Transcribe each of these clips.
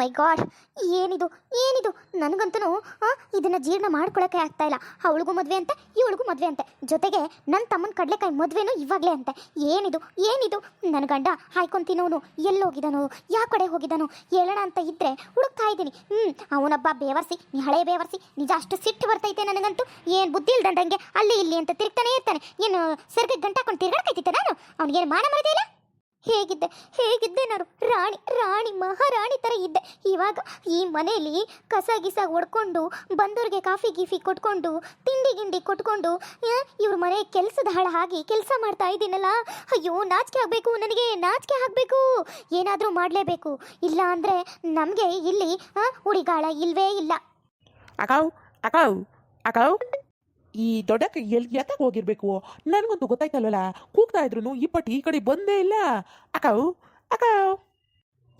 ಮೈ god ಏನಿದು ಏನಿದು? ನನಗಂತೂ ಇದನ್ನ ಜೀರ್ಣ ಮಾಡ್ಕೊಳಕ್ಕೆ ಆಗ್ತಾ ಇಲ್ಲ. ಅವಳಿಗೂ ಮದುವೆ ಅಂತೆ, ಇವಳಿಗೂ ಮದುವೆ ಅಂತೆ. ಜೊತೆಗೆ ನನ್ನ ತಮ್ಮನ ಕಡಲೆಕಾಯಿ ಮದುವೆನೂ ಇವಾಗಲೇ ಅಂತೆ. ಏನಿದು ಏನಿದು? ನನ್ನ ಗಂಡ ಹಾಯ್ಕೊಂತಿನವನು ಎಲ್ಲೋಗಿದ್ದಾನೋ ಯಾವ ಕಡೆ ಹೋಗಿದ್ದಾನು ಹೇಳೋಣ ಅಂತ ಇದ್ದರೆ ಹುಡುಕ್ತಾ ಇದ್ದೀನಿ. ಹ್ಞೂ ಅವನೊಬ್ಬ ಬೇವರ್ಸಿ, ನೀ ಹಳೆ ಬೇವರ್ಸಿ, ನಿಜ ಅಷ್ಟು ಸಿಟ್ಟು ಬರ್ತೈತೆ ನನಗಂತೂ? ಏನು ಬುದ್ಧಿ ಇಲ್ದಂಗೆ ಅಲ್ಲಿ ಇಲ್ಲಿ ಅಂತ ತಿರುಗ್ತಾನೆ ಇರ್ತಾನೆ. ಏನು ಸರ್ಗೆ ಗಂಟಾಕೊಂಡು ತಿರ್ಗಾಡ್ಕೈತಿತ್ತೆ ನಾನು? ಅವ್ನಿಗೇನು ಮಾಡ ಇಲ್ಲ? ಹೇಗಿದ್ದೆ ಹೇಗಿದ್ದೆ ನಾನು? ರಾಣಿ ರಾಣಿ, ಮಹಾರಾಣಿ ಥರ ಇದ್ದೆ. ಇವಾಗ ಈ ಮನೆಯಲ್ಲಿ ಕಸ ಗಿಸ ಒಡ್ಕೊಂಡು ಬಂದವ್ರಿಗೆ ಕಾಫಿ ಗೀಫಿ ಕೊಟ್ಕೊಂಡು, ತಿಂಡಿ ಗಿಂಡಿ ಕೊಟ್ಕೊಂಡು ಇವ್ರ ಮನೆ ಕೆಲಸದ ಹಾಳ ಆಗಿ ಕೆಲಸ ಮಾಡ್ತಾ ಇದ್ದೀನಲ್ಲ? ಅಯ್ಯೋ, ನಾಚಿಕೆ ಆಗಬೇಕು, ನನಗೆ ನಾಚಿಕೆ ಆಗಬೇಕು. ಏನಾದರೂ ಮಾಡಲೇಬೇಕು. ಇಲ್ಲ ಅಂದರೆ ನಮಗೆ ಇಲ್ಲಿ ಹುಡಿಗಾಳ ಇಲ್ವೇ ಇಲ್ಲ. ಅಕಾವ್ ಅಕಾವ್ ಅಕಾವ್ ಈ ದೊಡ್ಡಕ್ಕೆ ಎಲ್ ಎತ್ತಕ್ಕೆ ಹೋಗಿರ್ಬೇಕು. ನನಗಂತೂ ಗೊತ್ತಾಯ್ತಲ್ವಲ್ಲ ಕೂಗ್ತಾ ಇದ್ರು ಈ ಪಟ್ಟಿ ಈ ಕಡೆ ಬಂದೇ ಇಲ್ಲ. ಅಕ್ಕ ಅಕಾವ್.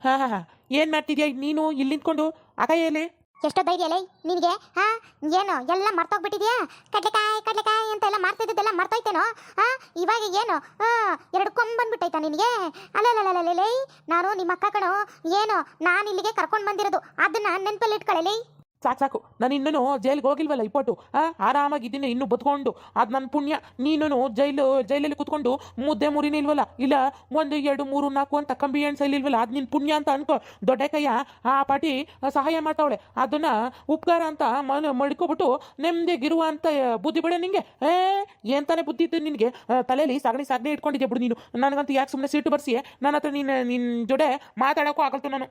ಹಾ ಹಾ ಹಾ. ಏನು ಮಾಡ್ತಿದ್ಯಾ ನೀನು ಇಲ್ಲಿ ನಿಂತ್ಕೊಂಡು? ಅಕ ಎಲ್ಲಿ ಎಷ್ಟೋ ಧೈರ್ಯ ಲೈ ನಿನಗೆ. ಹಾ, ಏನು, ಎಲ್ಲ ಮರ್ತೋಗ್ಬಿಟ್ಟಿದ್ಯಾ? ಕಡ್ಲೆಕಾಯಿ ಕಡ್ಲೆಕಾಯಿ ಅಂತ ಎಲ್ಲ ಮಾಡ್ತಿದ್ದೆಲ್ಲ ಮರ್ತೋಯ್ತೇನೋ? ಹಾ, ಇವಾಗ ಏನು? ಎರಡು ಕೊಂಬಂದ್ಬಿಟ್ಟೈತಾ ನಿನಗೆ? ಅಲ್ಲಲ್ಲಲ್ಲೇ, ನಾನು ನಿಮ್ಮ ಅಕ್ಕ ಕಣೋ. ಏನು, ನಾನು ಇಲ್ಲಿಗೆ ಕರ್ಕೊಂಡು ಬಂದಿರೋದು. ಅದನ್ನ ನೆನಪಲ್ಲಿ ಇಟ್ಕೊಳ್ಳಲಿ ಸಾಕು ಸಾಕು. ನಾನು ಇನ್ನೂ ಜೈಲಿಗೆ ಹೋಗಿಲ್ವಲ್ಲ ಇಪ್ಪಟ್ಟು ಆ ಆರಾಮಾಗಿದ್ದೀನಿ ಇನ್ನೂ ಬದ್ಕೊಂಡು. ಅದು ನನ್ನ ಪುಣ್ಯ. ನೀನು ಜೈಲು, ಜೈಲಲ್ಲಿ ಕುತ್ಕೊಂಡು ಮುದ್ದೆ ಮುರಿನೇ ಇಲ್ವಲ್ಲ? ಇಲ್ಲ, ಒಂದು, ಎರಡು, ಮೂರು, ನಾಲ್ಕು ಅಂತ ಕಂಬಿ ಎಣ್ಸಲ್ಲಿ ಇಲ್ವಲ್ಲ? ಅದು ನಿನ್ನ ಪುಣ್ಯ ಅಂತ ಅನ್ಕೋ. ದೊಡ್ಡಕಯ್ಯ ಕೈಯ ಆ ಪಾಟಿ ಸಹಾಯ ಮಾಡ್ತಾವಳೆ. ಅದನ್ನ ಉಪಕಾರ ಅಂತ ಮನ, ಮಡ್ಕೊಬಿಟ್ಟು ನೆಮ್ಮದಿಗಿರುವ ಅಂತ ಬುದ್ಧಿ ಬಿಡ ನಿಂಗೆ. ಏ ಎಂತಾನೆ ಬುದ್ಧಿ ಇತ್ತು ನಿನಗೆ? ತಲೆಯಲ್ಲಿ ಸಗಣಿ ಸಗಣಿ ಇಟ್ಕೊಂಡಿದ್ದೆ ಬಿಡು ನೀನು. ನನಗಂತೂ ಯಾಕೆ ಸುಮ್ಮನೆ ಸೀಟು ಬರ್ಸಿ ನನ್ನ ಹತ್ರ ನೀನು ನಿನ್ನ ಜೊತೆ ಮಾತಾಡೋಕ್ಕೂ ಆಗಲ್ತು ನಾನು.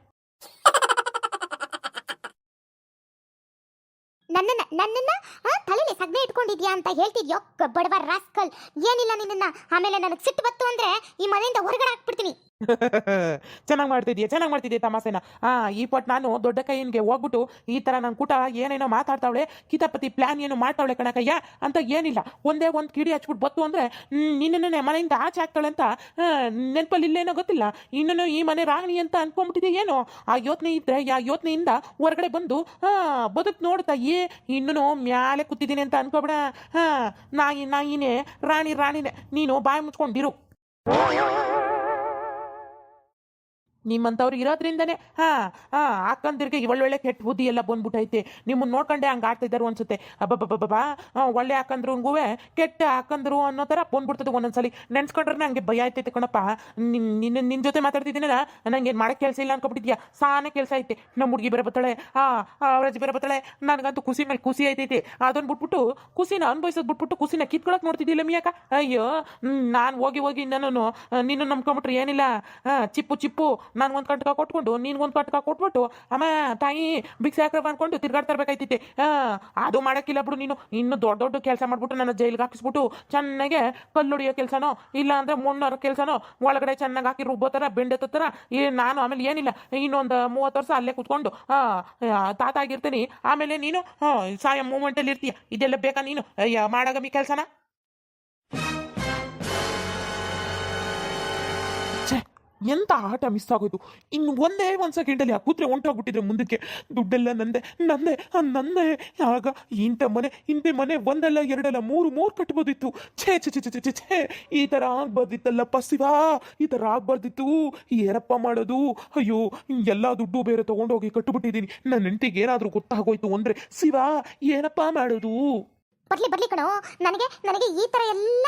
ನನ್ನನ್ನ ನನ್ನನ್ನ ತಲೆಯಲ್ಲಿ ಸಗಣಿ ಇಟ್ಕೊಂಡಿದ್ಯಾ ಅಂತ ಹೇಳ್ತಿದ್ಯೋ? ಬಡವ ರಾಸ್ಕಲ್. ಏನಿಲ್ಲ ನಿನ್ನನ್ನ. ಆಮೇಲೆ ನನಗೆ ಸಿಟ್ಟು ಬತ್ತು ಅಂದ್ರೆ ಈ ಮನೆಯಿಂದ ಹೊರಗಡೆ ಹಾಕ್ಬಿಡ್ತೀನಿ. ಚೆನ್ನಾಗಿ ಮಾಡ್ತಿದ್ಯಾ? ಚೆನ್ನಾಗಿ ಮಾಡ್ತಿದ್ಯಾ ತಮಾಸೆನ ಆ, ಈ ಪಟ್ ನಾನು ದೊಡ್ಡ ಕೈಯನ್ಗೆ ಹೋಗ್ಬಿಟ್ಟು ಈ ಥರ ನನ್ನ ಕೂಟ ಏನೇನೋ ಮಾತಾಡ್ತಾವಳೆ, ಕಿತಾಪತಿ ಪ್ಲಾನ್ ಏನು ಮಾಡ್ತಾವಳೆ ಕಣಕಯ್ಯ ಅಂತ ಏನಿಲ್ಲ. ಒಂದೇ ಒಂದು ಕಿಡಿ ಹಚ್ಬಿಟ್ಟು ಬತ್ತು ಅಂದರೆ ನಿನ್ನನ್ನೇ ಮನೆಯಿಂದ ಆಚೆ ಹಾಕ್ತಾಳೆ ಅಂತ ನೆನಪಲ್ಲಿ ಇಲ್ಲೇನೋ ಗೊತ್ತಿಲ್ಲ. ಇನ್ನೂ ಈ ಮನೆ ರಾಣಿ ಅಂತ ಅನ್ಕೊಂಬಿಟ್ಟಿದೆ ಏನೋ? ಆ ಯೋಚನೆ ಇದ್ರೆ, ಆ ಯೋಚನೆಯಿಂದ ಹೊರಗಡೆ ಬಂದು ಬದುಕು ನೋಡ್ತಾ ಏ ಇನ್ನೂ ಮ್ಯಾಲೆ ಕೂತಿದ್ದೀನಿ ಅಂತ ಅನ್ಕೋಬೇಡ. ಹಾಂ ನಾಯಿ, ನಾಯಿನೇ, ರಾಣಿ, ರಾಣಿನೇ, ನೀನು ಬಾಯಿ ಮುಚ್ಕೊಂಡಿರು ನಿಮ್ಮಂಥವ್ರು ಇರೋದ್ರಿಂದನೇ ಹಾ ಹಾ ಅಕ್ಕಂದಿರಿಗೆ ಒಳ್ಳೊಳ್ಳೆ ಕೆಟ್ಟ ಬುದ್ಧಿ ಎಲ್ಲ ಬಂದ್ಬಿಟ್ಟೈತೆ ನಿಮ್ಮನ್ನ ನೋಡ್ಕೊಂಡೆ ಹಂಗೆ ಆಡ್ತಾ ಇದ್ದಾರೆ ಅನ್ಸುತ್ತೆ. ಅಬ್ಬಬ್ಬಬ್ಬಬ್ಬಾ ಆ, ಒಳ್ಳೆ ಅಕ್ಕಂದ್ರುಗೂ ಕೆಟ್ಟ ಹಾಕಂದ್ರು ಅನ್ನೋ ಥರ ಬಂದ್ಬಿಡ್ತದೆ ಒಂದೊಂದ್ಸಲಿ. ನೆನ್ಸ್ಕೊಂಡ್ರೆ ನಂಗೆ ಭಯ ಆಯ್ತೈತೆ ಕಣಪ್ಪ. ನಿನ್ನ ನಿನ್ನ ಜೊತೆ ಮಾತಾಡ್ತಿದ್ದೀನಲ್ಲ ನಂಗೆ ಏನು ಮಾಡಕ್ಕೆ ಕೆಲಸ ಇಲ್ಲ ಅನ್ಕೊಬಿಟ್ಟಿದ್ಯಾ? ಸಾನೆ ಕೆಲಸ ಐತೆ. ನಮ್ಮ ಹುಡುಗಿ ಬೇರೆ ಬರ್ತಾಳೆ ಆ ಅವ್ರಜ್ಜಿ ಬೇರೆ ಬರ್ತಾಳೆ. ನನಗಂತೂ ಖುಷಿ ಮೇಲೆ ಖುಷಿ ಐತೈತೆ. ಅದನ್ನ ಬಿಟ್ಬಿಟ್ಟು ಖುಷಿನ ಅನುಭವಿಸೋದು ಬಿಟ್ಬಿಟ್ಟು ಖುಷಿನ ಕಿತ್ಕೊಳಕ್ ನೋಡ್ತಿದ್ದಿಲ್ಲ ಮಿಯಾಕ? ಅಯ್ಯೋ ನಾನು ಹೋಗಿ ಹೋಗಿ ನಾನು ನಿನ್ನ ನಂಬ್ಕೊಂಬಿಟ್ರೆ ಏನಿಲ್ಲ. ಚಿಪ್ಪು ಚಿಪ್ಪು ನನಗೊಂದು ಕಂಟಕ ಕೊಟ್ಕೊಂಡು ನಿನ್ಗೊಂದು ಕಟ್ಕ ಕೊಟ್ಬಿಟ್ಟು ಅಮ್ಮ ತಾಯಿ ಭಿಕ್ಷೆ ಹಾಕ್ರವ ಅನ್ಕೊಂಡು ತಿರ್ಗಾಡ್ತಾ ಇರ್ಬೇಕಾಯ್ತೈತೆ. ಆ, ಅದು ಮಾಡೋಕ್ಕಿಲ್ಲ ಬಿಡು ನೀನು. ಇನ್ನು ದೊಡ್ಡ ದೊಡ್ಡ ಕೆಲಸ ಮಾಡ್ಬಿಟ್ಟು ನನ್ನ ಜೈಲಿಗೆ ಹಾಕಿಸ್ಬಿಟ್ಟು ಚೆನ್ನಾಗೆ ಕಲ್ಲುಡಿಯೋ ಕೆಲಸನೋ ಇಲ್ಲ ಅಂದ್ರೆ ಮುನ್ನೂರ ಕೆಲಸನೋ ಒಳಗಡೆ ಚೆನ್ನಾಗಿ ಹಾಕಿ ರುಬ್ಬೋ ಥರ ಬೆಂಡೆ ಥರ ಈ ನಾನು ಆಮೇಲೆ ಏನಿಲ್ಲ. ಇನ್ನೊಂದು ಮೂವತ್ತು ವರ್ಷ ಅಲ್ಲೇ ಕುತ್ಕೊಂಡು ತಾತ ಆಗಿರ್ತೀನಿ. ಆಮೇಲೆ ನೀನು ಸಾಯಂ ಮೂಮೆಂಟಲ್ಲಿ ಇರ್ತೀಯ. ಇದೆಲ್ಲ ಬೇಕಾ ನೀನು? ಅಯ್ಯ ಮೀ ಕೆಲಸನ? ಎಂತ ಆಟ ಮಿಸ್ ಆಗೋಯ್ತು? ಇನ್ನು ಒಂದೇ ಒಂದು ಸೆಕೆಂಡಲ್ಲಿ ಆ ಕೂತ್ರೆ ಹೊಂಟೋಗ್ಬಿಟ್ಟಿದ್ರೆ ಮುಂದಕ್ಕೆ ದುಡ್ಡೆಲ್ಲ ನಂದೆ ನಂದೆ ನಂದೆ. ಆಗ ಇಂಥ ಮನೆ ಇಂಥ ಮನೆ ಒಂದಲ್ಲ ಎರಡಲ್ಲ ಮೂರು ಮೂರು ಕಟ್ಬೋದಿತ್ತು. ಛೇ ಛೇ ಛೇ ಛೇ ಛೇ, ಛೇ ಛೇ ಈ ಥರ ಆಗ್ಬಾರ್ದಿತ್ತಲ್ಲಪ್ಪ ಶಿವ ಈ ಥರ ಆಗ್ಬಾರ್ದಿತ್ತು. ಏನಪ್ಪ ಮಾಡೋದು ಅಯ್ಯೋ ಎಲ್ಲ ದುಡ್ಡು ಬೇರೆ ತೊಗೊಂಡೋಗಿ ಕಟ್ಟಿಬಿಟ್ಟಿದ್ದೀನಿ ನನ್ನ ಹೆಂಡತಿಗೆ ಏನಾದರೂ ಗೊತ್ತಾಗೋಯ್ತು ಅಂದರೆ ಶಿವ ಏನಪ್ಪ ಮಾಡೋದು? ಬರ್ಲಿ ಬರ್ಲಿ ಕಣೋ. ನನಗೆ ನನಗೆ ಈ ತರ ಎಲ್ಲ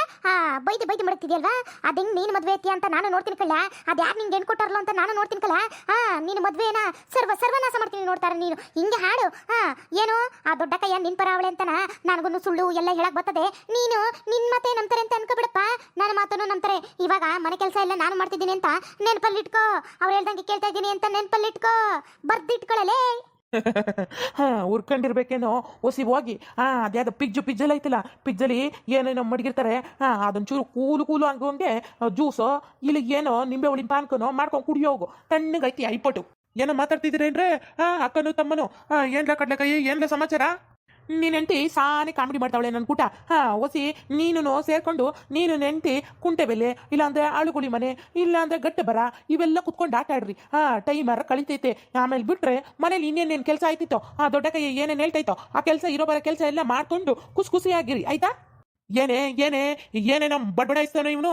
ಬೈದು ಬೈದು ಮಾಡುತ್ತಿದೆಯಲ್ವಾ ಅದು ಹೆಂಗ್ ನೀನು ಮದ್ವೆ ಐತಿ ಅಂತ ನಾನು ನೋಡ್ತೀನಿ ಕಳ್ಳ ಅದು ಯಾರು ನಿಂಗೆ ಹೆಣ್ಣು ಕೊಟ್ಟಾರಲ್ಲ ಅಂತ ನಾನು ನೋಡ್ತೀನಿ ಕಳ್ಳ ಹಾ ನೀನು ಮದ್ವೆನ, ಸರ್ವ, ಸರ್ವನಾಶ ಮಾಡ್ತೀನಿ ನೋಡ್ತಾರೆ ನೀನು. ಹಿಂಗೆ ಹಾಡು. ಹಾ ಏನು? ಆ ದೊಡ್ಡ ಕೈಯ ನಿನ್ ಪರ ಅವಳೆ ಅಂತನ? ನನಗೂ ಸುಳ್ಳು ಎಲ್ಲ ಹೇಳಕ್ ಬರ್ತದೆ. ನೀನು ನಿನ್ ಮತ್ತೆ ನಂಬ್ತಾರೆ ಅಂತ ಅನ್ಕೋಬಿಡಪ್ಪ. ನನ್ನ ಮಾತನ್ನು ನಂಬ್ತಾರೆ. ಇವಾಗ ಮನೆ ಕೆಲಸ ಎಲ್ಲ ನಾನು ಮಾಡ್ತಿದ್ದೀನಿ ಅಂತ ನೆನಪಲ್ಲಿಟ್ಕೋ. ಅವ್ರು ಹೇಳ್ದಂಗೆ ಕೇಳ್ತಾ ಇದ್ದೀನಿ ಅಂತ ನೆನಪಲ್ಲಿಟ್ಕೋ. ಬರ್ದಿಟ್ಕೊಳ್ಳಲೇ ಹಾ ಉರ್ಕೊಂಡಿರ್ಬೇಕೇನೋ ಒಸಿ ಹೋಗಿ. ಹಾ ಅದ್ಯಾವ್ದು ಪಿಜ್ಜು ಪಿಜ್ಜಲ್ ಐತಲ್ಲ, ಪಿಜ್ಜಲ್ಲಿ ಏನೇನೋ ಮಡಗಿರ್ತಾರೆ. ಹಾ ಅದೊಂಚೂರು ಕೂಲು ಕೂಲು ಹಂಗೆ ಜ್ಯೂಸು, ಇಲ್ಲಿ ಏನೋ ನಿಂಬೆ ಹುಳಿ ಪಾನ್ಕನೋ ಮಾಡ್ಕೊಂಡು ಕುಡಿಯೋ ಹೋಗು. ತಣ್ಣಗೈತಿ ಐಪಟು ಏನೋ ಮಾತಾಡ್ತಿದ್ದೀರೇನ್ರೇ? ಹಾ ಅಕ್ಕನು ತಮ್ಮನು. ಹಾ ಏನ್ಲ ಕಡ್ಲೆಕಾಯಿ ಏನ್ಲ ಸಮಾಚಾರ? ನೀನ್ ಹೆಂಡತಿ ಸಾನೆ ಕಾಮಿಡಿ ಮಾಡ್ತಾವಳೆ ನನ್ನ ಕೂಟ. ಹಾ, ಒಸಿ ನೀನು ಸೇರ್ಕೊಂಡು ನೀನು ನೆಂಟಿ ಕುಂಟೆ ಬೆಲೆ, ಇಲ್ಲಾಂದ್ರೆ ಆಳುಗುಳಿ ಮನೆ, ಇಲ್ಲಾಂದ್ರೆ ಗಟ್ಟ ಬರ, ಇವೆಲ್ಲ ಕುತ್ಕೊಂಡು ಆಟ ಆಡ್ರಿ. ಹಾ, ಟೈಮರ್ ಕಳಿತೈತೆ. ಆಮೇಲೆ ಬಿಟ್ರೆ ಮನೇಲಿ ಇನ್ನೇನೇನು ಕೆಲಸ ಆಯ್ತಿತ್ತೋ? ಆ ದೊಡ್ಡ ಕೈ ಏನೇನು ಹೇಳ್ತೈತೋ ಆ ಕೆಲಸ ಇರೋ ಬರೋ ಕೆಲಸ ಎಲ್ಲ ಮಾಡ್ಕೊಂಡು ಖುಷಿ ಖುಷಿಯಾಗಿರಿ, ಆಯ್ತಾ? ಏನೇ ಏನೇ ಏನೇನೋ ಇಸ್ತಾನ ಇವನು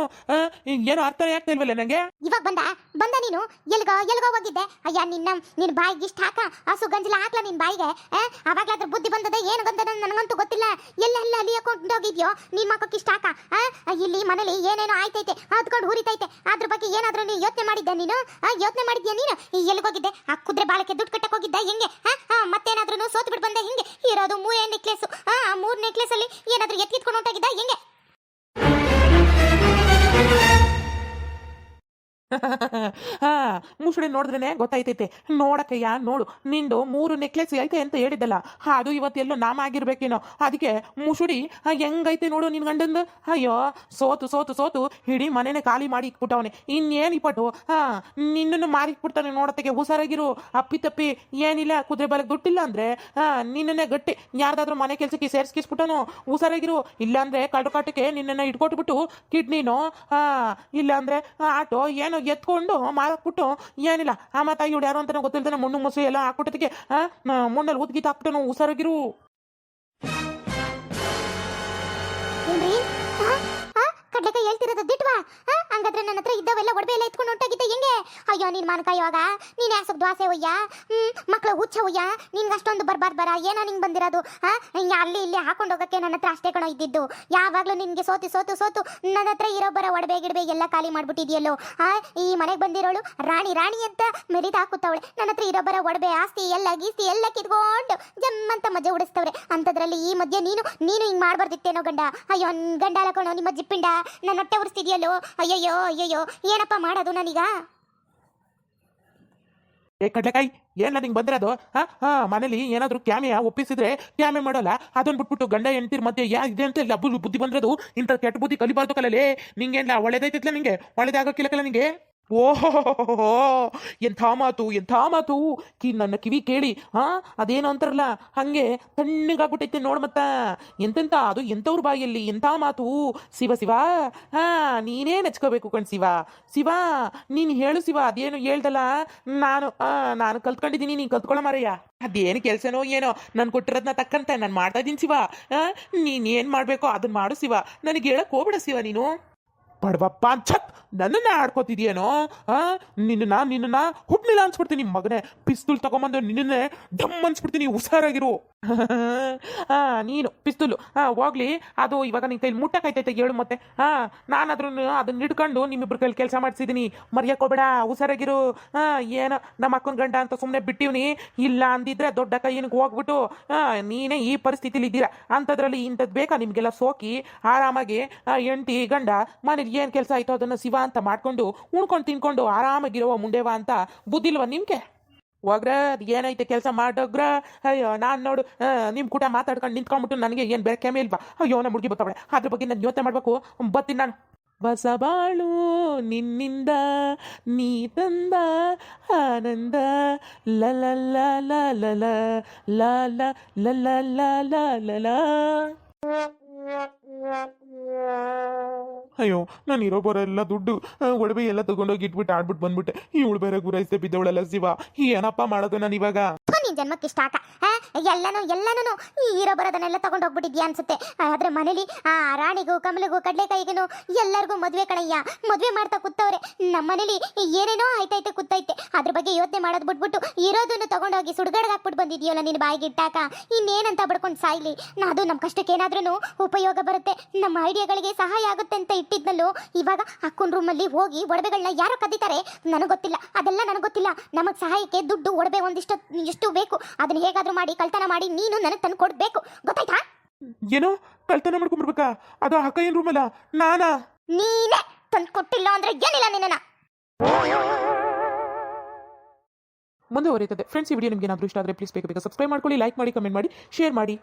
ಏನೋ ಅರ್ಥ ಆಗ್ತಾ ಇಲ್ವಲ್ಲ ನಂಗೆ? ಇವಾಗ ಬಂದ? ಬಂದ ನೀನು? ಎಲ್ಗೋ ಎಲ್ಗೋ ಹೋಗಿದ್ದೆ? ಅಯ್ಯ, ನಿನ್ನ, ನಿನ್ ಬಾಯಿಗೆ ಇಷ್ಟ ಹಾಕ? ಹಸು ಗಂಜಲ ಹಾಕ್ಲ ನಿನ್ ಬಾಯಿಗೆ? ಅವಾಗ್ಲಾದ್ರ ಬುದ್ಧಿ ಬಂದದ, ಏನು ಬಂದದ ನನಗಂತೂ ಗೊತ್ತಿಲ್ಲ. ಎಲ್ಲೆಲ್ಲ ಅಲ್ಲಿ ಹೋಗಿದ್ಯೋ ನಿನ್ ಮಕ್ಕಕ್ಕೆ ಇಷ್ಟ ಹಾಕ? ಇಲ್ಲಿ ಮನೇಲಿ ಏನೇನೋ ಆಯ್ತೈತೆ ಅದ್ಕೊಂಡು ಹುರಿತೈತೆ ಅದ್ರ ಬಗ್ಗೆ ಏನಾದ್ರೂ ನೀನು ಯೋಚನೆ ಮಾಡಿದ್ದೆ ನೀನು? ಯೋಚನೆ ಮಾಡಿದ್ಯಾ ನೀನು? ಎಲ್ಲಿಗೋಗಿದ್ದೆ ಆ ಕುದ್ರೆ ಬಾಳಕ್ಕೆ ದುಡ್ಡು ಕಟ್ಟಕ್ ಹೋಗಿದ್ದ, ಹೆಂಗೆ ಮತ್ತೇನಾದ್ರೂ ಸೋತು ಬಿಟ್ಟು ಬಂದೆ, ಹಿಂಗೆ? ಇರೋದು ಮೂರೇ ನೆಕ್ಲೆಸ್ ಆ ಮೂರ್ ನೆಕ್ಲೆಸ್ ಅಲ್ಲಿ ಏನಾದ್ರೂ ಎತ್ತಿಟ್ಕೊಂಡು 打赢的。ಹಾ, ಮುಸುಳಿ ನೋಡಿದ್ರೇನೆ ಗೊತ್ತಾಯ್ತೈತೆ. ನೋಡಕ್ಕಯ್ಯ, ನೋಡು, ನಿಂದು ಮೂರು ನೆಕ್ಲೆಸ್ ಐತೆ ಅಂತ ಹೇಳಿದ್ದಲ್ಲ. ಅದು ಇವತ್ತೆಲ್ಲೋ ನಾಮ ಆಗಿರ್ಬೇಕೇನೋ. ಅದಕ್ಕೆ ಮುಸುಡಿ ಹೆಂಗೈತೆ ನೋಡು ನಿನ್ ಗಂಡಂದು. ಅಯ್ಯೋ, ಸೋತು ಸೋತು ಸೋತು ಇಡೀ ಮನೆನೇ ಖಾಲಿ ಮಾಡಿ ಇಕ್ಬಿಟ್ಟವನೆ ಇನ್ನೇನು ಇಪ್ಪಟ್ಟು ಹಾ, ನಿನ್ನನ್ನು ಮಾರಿಕ್ಬಿಡ್ತಾನೆ ನೋಡತ್ತೆ ಹುಷಾರಾಗಿರು. ಅಪ್ಪಿ ತಪ್ಪಿ ಏನಿಲ್ಲ, ಕುದುರೆ ಬಲಕ್ಕೆ ದುಡ್ಡಿಲ್ಲ ಅಂದ್ರೆ, ಹಾ, ನಿನ್ನನ್ನೇ ಗಟ್ಟಿ ಯಾರ್ದಾದ್ರೂ ಮನೆ ಕೆಲಸಕ್ಕೆ ಸೇರಿಸ್ಕಿಸ್ಬಿಟ್ಟನು, ಹುಷಾರಾಗಿರು. ಇಲ್ಲಾಂದ್ರೆ ಕಳ್ಳು ಕಾಟಕ್ಕೆ ನಿನ್ನನ್ನು ಇಟ್ಕೊಟ್ಬಿಟ್ಟು ಕಿಡ್ನಿನೋ, ಹಾ, ಇಲ್ಲಾಂದ್ರೆ ಆಟೋ ಏನೋ ಎತ್ಕೊಂಡು ಮಾರಾಕ್ಬಿಟ್ಟು, ಏನಿಲ್ಲ ಆ ಮಾತಾ ಇವ್ರು ಯಾರು ಅಂತ ಗೊತ್ತಿಲ್ತಾನೆ ಮಣ್ಣು ಮುಸು ಎಲ್ಲ ಹಾಕ್ಬಿಟ್ಟದಕ್ಕೆ ಮಣ್ಣಲ್ಲಿ ಉದ್ಗೀತ ಹಾಕ್ಬಿಟ್ಟು ಹುಷಾರಾಗಿರು ಆ? ಆ? ಕಡ್ಲೆಕಾಯಿ ಹೇಳ್ತಿರೋದು ದಿಟ್ವಾ? ಹಂಗಾದ್ರೆ ನನ್ನ ಹತ್ರ ಇದ್ದವೆಲ್ಲ ಒಡವೆ ಎಲ್ಲ ಎತ್ಕೊಂಡು ಹೊಂಟಾಗಿದ್ದೆ ಹೆಂಗೆ ಅಯ್ಯೋ, ನೀನ್ ಮಾನಕಾಯಿ ಇವಾಗ ನೀನ್ ಯಾಸಕ್ ದ್ವಾಸೆ ಒಯ್ಯ ಮಕ್ಳು ಹುಚ್ಚವಯ್ಯ ನಿನ್ಗೆ ಅಷ್ಟೊಂದು ಬರ್ಬಾರ್ದು ಬರ, ಏನೋ ನಿಂಗೆ ಬಂದಿರೋದು, ಹಾಂ? ಅಲ್ಲಿ ಇಲ್ಲಿ ಹಾಕೊಂಡು ಹೋಗೋಕ್ಕೆ ನನ್ನ ಹತ್ರ ಅಷ್ಟೇ ಕಣೋ ಇದ್ದಿದ್ದು. ಯಾವಾಗಲೂ ನಿನಗೆ ಸೋತು ಸೋತು ಸೋತು ನನ್ನ ಹತ್ರ ಇರೋ ಬರೋ ಒಡವೆ ಗಿಡವೆ ಎಲ್ಲ ಖಾಲಿ ಮಾಡಿಬಿಟ್ಟಿದೆಯಲ್ಲೋ ಆ ಈ ಮನೆಗೆ ಬಂದಿರೋಳು ರಾಣಿ ರಾಣಿ ಅಂತ ಮೆರಿದು ಹಾಕುತ್ತವಳೆ ನನ್ನ ಹತ್ರ ಇರೋ ಬರೋ ಒಡವೆ ಆಸ್ತಿ ಎಲ್ಲ ಗೀಸ್ತಿ ಎಲ್ಲ ಕಿತ್ಕೊಂಡು ಜಮ್ಮಂತ ಮಜಾ ಉಡಿಸ್ತವ್ರೆ. ಅಂಥದ್ರಲ್ಲಿ ಈ ಮಧ್ಯೆ ನೀನು ನೀನು ಹಿಂಗೆ ಮಾಡಬಾರ್ದಿತ್ತೇನೋ ಗಂಡ? ಅಯ್ಯೋ ಗಂಡ ಅಲಕೋಣೋ ನಿಮ್ಮ ಜಿಪ್ಪಿಂಡ, ನನ್ನ ಹೊಟ್ಟೆ ಉರಿಸ್ತಿದೆಯಲ್ಲೋ? ಅಯ್ಯಯ್ಯೋ ಅಯ್ಯಯ್ಯೋ, ಏನಪ್ಪ ಮಾಡೋದು ನನಗ? ಏ ಕಡ್ಲೆಕಾಯಿ ಏನ ನಿಂಗೆ ಬಂದಿರೋದು ಹಾ? ಹಾ, ಮನೇಲಿ ಏನಾದರೂ ಕ್ಯಾಮೆಯ ಒಪ್ಪಿಸಿದ್ರೆ ಕ್ಯಾಮೆ ಮಾಡೋಲ್ಲ. ಅದನ್ನ ಬಿಟ್ಬಿಟ್ಟು ಗಂಡ, ಹೆಂಡ್ತಿರ್ ಮಧ್ಯೆ ಯಾ ಇದೆ ಅಂತ ಇಲ್ಲ ಬುದ್ಧಿ ಬಂದಿರೋದು? ಇಂಥ ಕೆಟ್ಟ ಬುದ್ಧಿ ಕಲಿಬಾರ್ದು ಕಲಲೇ. ನಿಂಗೇನಿಲ್ಲ ಒಳ್ಳೇದೈತಿತ್ಲ ನಿಂಗೆ? ಒಳ್ಳೇದಾಗಕ್ಕಿಲ್ಲಕಲ್ಲ ನಿಂಗೆ? ಓಹೋ ಎಂಥ ಮಾತು ಎಂಥ ಮಾತು? ಕಿ, ನನ್ನ ಕಿವಿ ಕೇಳಿ, ಹಾ? ಅದೇನು ಅಂತಾರಲ್ಲ, ಹಂಗೆ ತಣ್ಣಗಾಗ್ಬಿಟ್ಟೈತೆ ನೋಡ್ ಮತ್ತ. ಎಂತೆಂತ, ಅದು ಎಂಥವ್ರ ಬಾಯಲ್ಲಿ, ಎಂಥ ಮಾತು? ಶಿವ ಶಿವ, ಹಾ, ನೀನೇ ನೆಚ್ಕೋಬೇಕು ಕಣ್ ಶಿವ. ಶಿವ, ನೀನು ಹೇಳು ಶಿವ, ಅದೇನು ಹೇಳ್ದಲ್ಲ? ನಾನು ನಾನು ಕಲ್ತ್ಕೊಂಡಿದ್ದೀನಿ, ನೀನು ಕಲ್ತ್ಕೊಳ್ಳೋ ಮಾರಯ್ಯ. ಅದೇನು ಕೆಲಸನೋ ಏನೋ, ನಾನು ಕೊಟ್ಟಿರೋದನ್ನ ತಕ್ಕಂತ, ನಾನು ಮಾಡ್ತಾ ಇದ್ದೀನಿ ಶಿವ ನೀನು ಏನು ಮಾಡಬೇಕೋ ಅದನ್ನ ಮಾಡು ಶಿವ. ನನಗೆ ಹೇಳಕ್ ಹೋಗ್ಬಿಡ ಶಿವ ನೀನು. ಬಡವಪ್ಪ ಛತ್ ನನ್ನನ್ನ ಆಡ್ಕೋತಿದ್ಯೇನೋ? ನಿನ್ನ ನಿನ್ನ ಹುಟ್ಟಿಲ್ಲ ಅನ್ಸ್ಬಿಡ್ತೀನಿ, ಮಗನೇ. ಪಿಸ್ತೂಲ್ ತಗೊಂಬಂದು ನಿನ್ನೆ ಡಮ್ ಅನ್ಸ್ಬಿಡ್ತೀನಿ, ಹುಷಾರಾಗಿರು. ನೀನು, ಪಿಸ್ತೂಲು. ಹಾ ಹೋಗ್ಲಿ. ಅದು ಇವಾಗ ನಿನ್ ಕೈಲಿ ಮುಟ್ಟಕೈತೈತೆ ಹೇಳು ಮತ್ತೆ. ಹಾ ನಾನಾದ್ರೂ ಅದನ್ನ ಹಿಡ್ಕೊಂಡು ನಿಮ್ಮಿಬ್ರ ಕೈಲಿ ಕೆಲಸ ಮಾಡಿಸಿದೀನಿ. ಮರ್ಯಾಕೋಬೇಡ ಹುಷಾರಾಗಿರು. ಹಾ ಏನ, ನಮ್ಮ ಅಕ್ಕನ ಗಂಡ ಅಂತ ಸುಮ್ಮನೆ ಬಿಟ್ಟಿವ್ನಿ. ಇಲ್ಲ ಅಂದಿದ್ರೆ ದೊಡ್ಡ ಕೈಯನಿಗೆ ಹೋಗ್ಬಿಟ್ಟು ನೀನೇ ಈ ಪರಿಸ್ಥಿತಿಲಿ ಇದ್ದೀರಾ ಅಂಥದ್ರಲ್ಲಿ ಇಂಥದ್ದು ಬೇಕಾ ನಿಮಗೆಲ್ಲ ಸೋಕಿ? ಆರಾಮಾಗಿ ಎಂಟಿ ಗಂಡ ಮನೇಲಿ ಏನು ಕೆಲಸ ಐತೋ ಅದನ್ನು ಶಿವ ಅಂತ ಮಾಡ್ಕೊಂಡು ಉಣ್ಕೊಂಡು ತಿನ್ಕೊಂಡು ಆರಾಮಾಗಿರುವ ಮುಂಡೇವ ಅಂತ ಬುದ್ಧಿಲ್ವ ನಿಮಗೆ ಒಗ್ರ ಅದು ಏನೈತೆ ಕೆಲಸ ಮಾಡೋಗ್ರ ಅಯ್ಯೋ ನಾನು ನೋಡು ನಿಮ್ಮ ಕೂಟ ಮಾತಾಡ್ಕೊಂಡು ನಿಂತ್ಕೊಂಡ್ಬಿಟ್ಟು ನನಗೆ ಏನು ಬೇರೆ ಕೆಮೆ ಇಲ್ವಾ ಅಯ್ಯೋ ನಮ್ಮ ಹುಡುಗಿ ಬರ್ತಾವಳೆ ಅದ್ರ ಬಗ್ಗೆ ನಾನು ಯೋಚನೆ ಮಾಡಬೇಕು ಬರ್ತೀನಿ ನಾನು ಬಸಬಾಳು ನಿನ್ನಿಂದ ನೀ ತಂದ ಆನಂದ ಲಲ ಲ ಲ ಲ ಲ ಲ ಲ ಅಯ್ಯೋ, ನಾನು ಇರೋ ಬರೋಲ್ಲ ದುಡ್ಡು ಒಡವೆ ಎಲ್ಲ ತಗೊಂಡೋಗಿ ಇಟ್ಬಿಟ್ಟು ಆಡ್ಬಿಟ್ಟು ಬಂದ್ಬಿಟ್ಟೆ. ಇವಳು ಬೇರೆ ಗುರೈಸ್ದೆ ಬಿದ್ದವಳೆಲ್ಲ ಶಿವ. ಏನಪ್ಪ ಮಾಡೋದು ನಾನು ಇವಾಗ? ನಿನ್ ಜನ್ಮಕ್ಕೆ ಇಷ್ಟ ಆಕ ಎಲ್ಲನೂ ಎಲ್ಲನೂ ಈ ಹೀರೋ ಬರೋದನ್ನೆಲ್ಲ ತಗೊಂಡು ಹೋಗ್ಬಿಟ್ಟಿದ್ಯಾ ಅನ್ಸುತ್ತೆ. ಆದ್ರೆ ಮನೇಲಿ ಆ ರಾಣಿಗೂ, ಕಮಲಿಗೂ ಕಡ್ಲೆಕಾಯಿಗೂ ಎಲ್ಲರಿಗೂ ಮದ್ವೆ ಕಣಯ್ಯ. ಮದ್ವೆ ಮಾಡ್ತಾ ಕೂತವ್ರೆ. ನಮ್ಮ ಮನೇಲಿ ಏನೇನೋ ಆಯ್ತೈತೆ ಕೂತೈತೆ. ಅದ್ರ ಬಗ್ಗೆ ಯೋಚನೆ ಮಾಡೋದು ಬಿಟ್ಬಿಟ್ಟು ಇರೋದನ್ನು ತಗೊಂಡೋಗಿ ಸುಡ್ಗಡ್ಗೆ ಹಾಕ್ಬಿಟ್ಟು ಬಂದಿದ್ಯಲ್ಲ ನಿನ್ನ ಬಾಯಿಗೆ ಇಟ್ಟಾಕ ಇನ್ನೇನಂತ ಬಡ್ಕೊಂಡು ಸಾಯ್ಲಿ. ನಾದು ನಮ್ಮ ಕಷ್ಟಕ್ಕೆ ಏನಾದ್ರೂ ಉಪಯೋಗ ಬರುತ್ತೆ. ನಮ್ಮ ಐಡಿಯಾಗಳಿಗೆ ಸಹಾಯ ಆಗುತ್ತೆ ಅಂತ ಇಟ್ಟಿದ್ನಲ್ಲೂ. ಇವಾಗ ಅಕ್ಕನ ರೂಮಲ್ಲಿ ಹೋಗಿ ಒಡವೆಗಳನ್ನ ಯಾರೋ ಕದ್ದಿದ್ದಾರೆ. ನನಗೆ ಗೊತ್ತಿಲ್ಲ. ಅದೆಲ್ಲ ನನಗೆ ಗೊತ್ತಿಲ್ಲ. ನಮಗೆ ಸಹಾಯಕ್ಕೆ ದುಡ್ಡು, ಒಡವೆ ಒಂದಿಷ್ಟು ಎಷ್ಟು ಬೇಕು ಅದನ್ನ ಹೇಗಾದ್ರೂ ಮಾಡಿ ಕಳ್ತನ ಮಾಡಿ ನೀನು ನನಗೆ ತಂದು ಕೊಡ್ಬೇಕು. ಗೊತ್ತಾಯ್ತಾ? ಏನೋ? ಕಳ್ತನ ಮಾಡ್ಕೊಂಡ್ಬಿಡ್ಬೇಕಾ? ಅದು ಏನ್ ರೂಮಲ್ಲ ನಾನಾ? ನೀನೇ ತಂದು ಕೊಟ್ಟಿಲ್ಲ ಅಂದ್ರೆ ಏನಿಲ್ಲ ನಿನ್ನ ಮುಂದುವರಿಯುತ್ತದೆ. ಫ್ರೆಂಡ್ಸ್ ಈ ವಿಡಿಯೋ ನಿಮಗೆ ಏನಾದರೂ ಇಷ್ಟ ಆದರೆ ಪ್ಲೀಸ್ ಬೇಕು ಬೇಕಾ ಸಬ್ಸ್ಕ್ರೈಬ್ ಮಾಡ್ಕೊಳ್ಳಿ ಲೈಕ್ ಮಾಡಿ ಕಮೆಂಟ್ ಮಾಡಿ ಶೇರ್ ಮಾಡಿ.